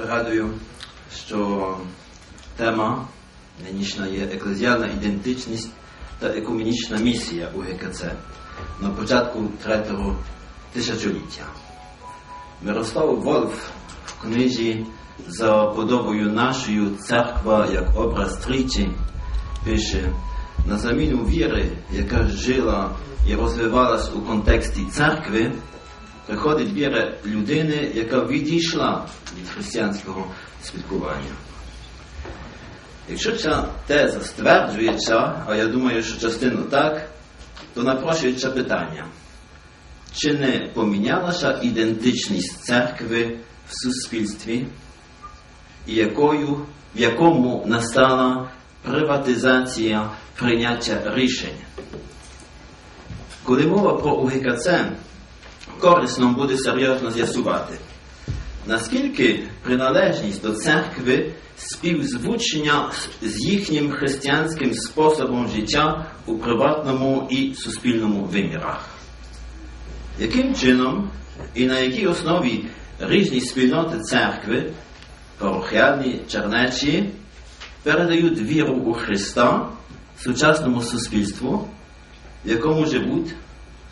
Пригадую, що тема нинішня є еклезіальна ідентичність та екуменічна місія у ГКЦ на початку третього тисячоліття. Мирослав Вольф в книзі за подобою нашою церква як образ тричі пише на заміну віри, яка жила і розвивалась у контексті церкви, приходить віра людини, яка відійшла від християнського святкування. Якщо ця теза стверджується, а я думаю, що частину так, то напрошується питання, чи не помінялася ідентичність церкви в суспільстві, і якою, в якому настала приватизація прийняття рішень? Коли мова про УГКЦ, корисно буде серйозно з'ясувати, наскільки приналежність до церкви співзвучення з їхнім християнським способом життя у приватному і суспільному вимірах. Яким чином і на якій основі різні спільноти церкви, парохіальні чернечі, передають віру у Христа сучасному суспільству, в якому живуть,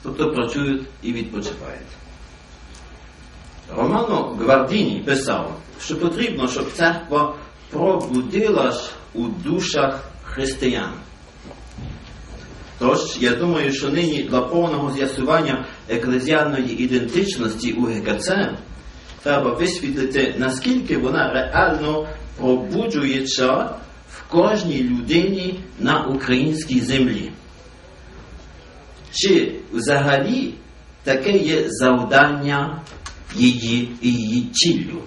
тобто працюють і відпочивають. Романо Гвардіні писав, що потрібно, щоб церква пробудилась у душах християн. Тож, я думаю, що нині для повного з'ясування еклезіальної ідентичності у ГКЦ треба висвітлити, наскільки вона реально пробуджується в кожній людині на українській землі. Чи взагалі таке є завдання її і її ціллю?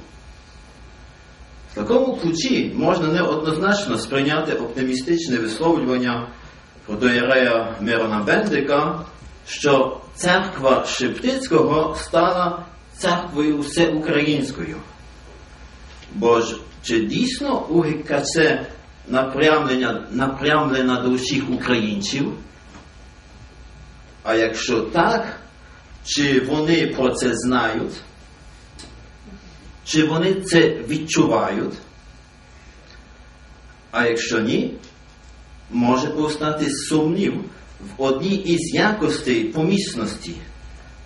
В такому ключі можна неоднозначно сприйняти оптимістичне висловлювання протоєрея Мирона Бендика, що церква Шептицького стала церквою всеукраїнською. Бо ж чи дійсно УГКЦ напрямлена, напрямлена до всіх українців? А якщо так, чи вони про це знають? Чи вони це відчувають? А якщо ні, може повстати сумнів в одній із якостей помісності,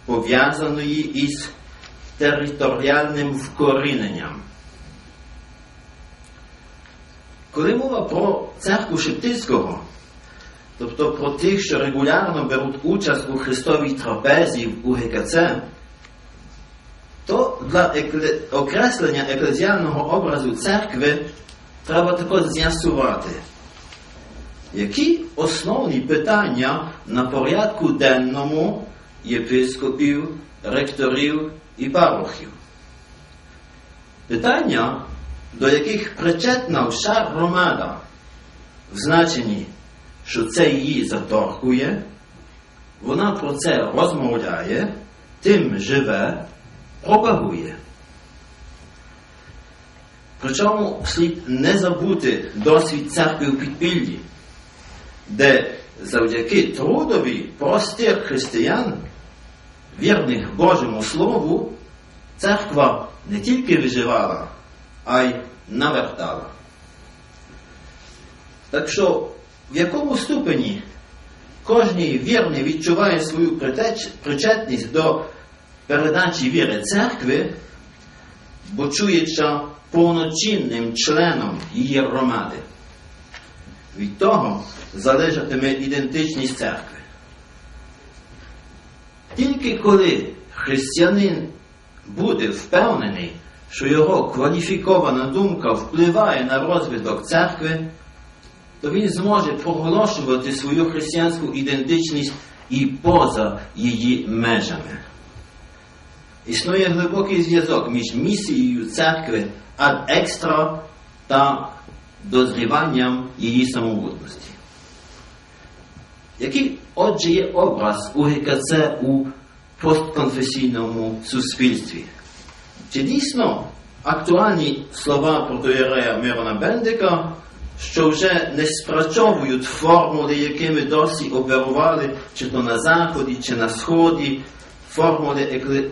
пов'язаної із територіальним вкоріненням. Коли мова про церкву Шептицького, тобто про тих, що регулярно беруть участь у Христовій трапезі в УГКЦ, то для окреслення еклезіального образу церкви треба також з'ясувати, які основні питання на порядку денному єпископів, ректорів і парохів. Питання, до яких причетна вся громада в значенні, що це її заторкує, вона про це розмовляє, тим живе, пропагує. Причому слід не забути досвід церкви у підпіллі, де завдяки трудові простих християн, вірних Божому Слову, церква не тільки виживала, а й навертала. Так що, в якому ступені кожний вірний відчуває свою причетність до передачі віри церкви, бо чується повноцінним членом її громади. Від того залежатиме ідентичність церкви. Тільки коли християнин буде впевнений, що його кваліфікована думка впливає на розвиток церкви, то він зможе проголошувати свою християнську ідентичність і поза її межами. Існує глибокий зв'язок між місією церкви ад екстра та дозріванням її самобутності. Який, отже, є образ УГКЦ у постконфесійному суспільстві? Чи дійсно актуальні слова протоєрея Мирона Бендика, що вже не спрацьовують формули, якими досі оперували чи то на Заході, чи на Сході, формули екле-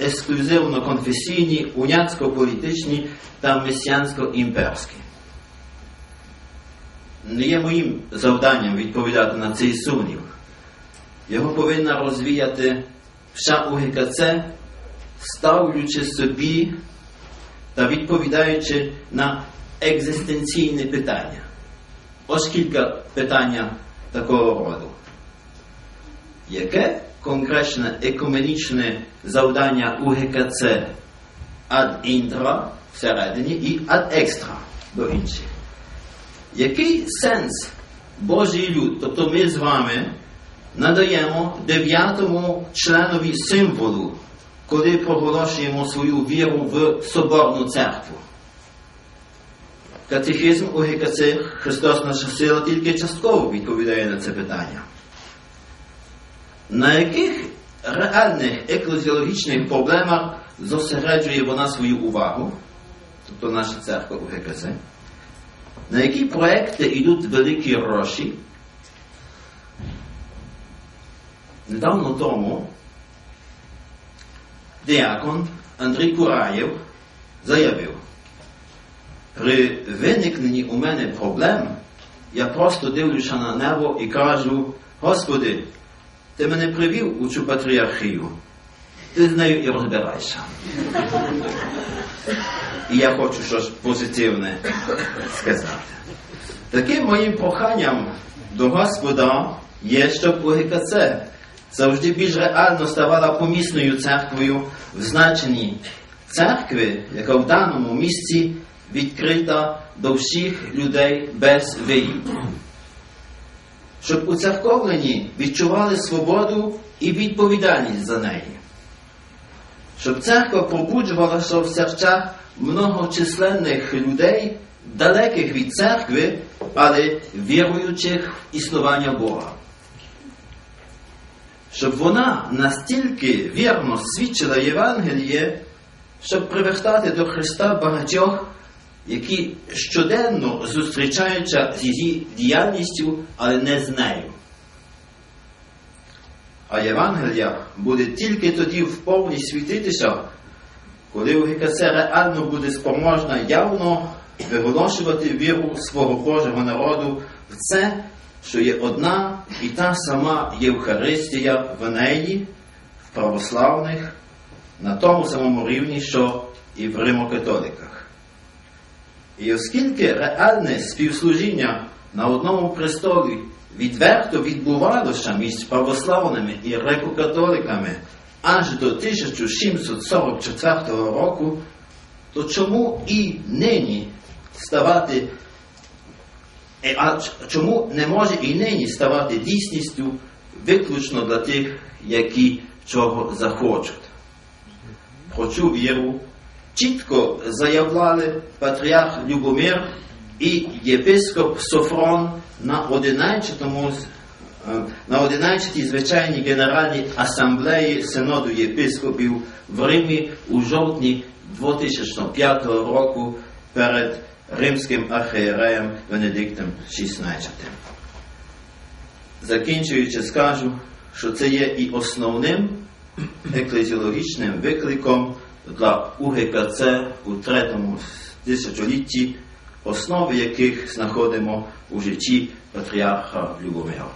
ексклюзивно-конфесійні, уняцько-політичні та месіянсько-імперські. Не є моїм завданням відповідати на цей сумнів. Його повинна розвіяти вся УГКЦ, ставлячи собі та відповідаючи на екзистенційне питання. Ось кілька питання такого роду. Яке конкретне екуменічне завдання УГКЦ ад інтра всередині і ад екстра до інших? Який сенс Божий люд, тобто ми з вами надаємо дев'ятому членові символу, коли проголошуємо свою віру в Соборну церкву? Катехизм УГКЦ Христос наша сила тільки частково відповідає на це питання. На яких реальних еклезіологічних проблемах зосереджує вона свою увагу, тобто наша церква УГКЦ? На які проекти йдуть великі гроші? Недавно тому діакон Андрій Кураєв заявив, при виникненні у мене проблем я просто дивлюся на небо і кажу, Господи, ти мене привів у цю патріархію, ти з нею і розбирайся. І я хочу щось позитивне сказати. Таким моїм проханням до Господа є, щоб УГКЦ завжди більш реально ставала помісною церквою в значенні церкви, яка в даному місці відкрита до всіх людей без виїзду. Щоб уцерковлені відчували свободу і відповідальність за неї. Щоб церква пробуджувалася в серцях многочисленних людей, далеких від церкви, але віруючих в існування Бога. Щоб вона настільки вірно свідчила Євангеліє, щоб привертати до Христа багатьох, які щоденно зустрічаються з її діяльністю, але не з нею. А Євангелія буде тільки тоді вповні світитися, коли УГКЦ реально буде спроможна явно виголошувати віру свого Божого народу в це, що є одна і та сама Євхаристія в неї, в православних, на тому самому рівні, що і в римокатоликах. І оскільки реальне співслужіння на одному престолі відверто відбувалося між православними і греко-католиками аж до 1744 року, то чому і нині ставати, е, а чому не може і нині ставати дійсністю виключно для тих, які чого захочуть? Цю віру чітко заявляли патріарх Любомир і єпископ Софрон на 11-му е, на 11-й звичайній Генеральній асамблеї Синоду єпископів в Римі у жовтні 2005 року перед римським архієреєм Венедиктом XVI. Закінчуючи, скажу, що це є і основним еклезіологічним викликом для УГКЦ у третьому тисячолітті, основи яких знаходимо у житті патріарха Любомира.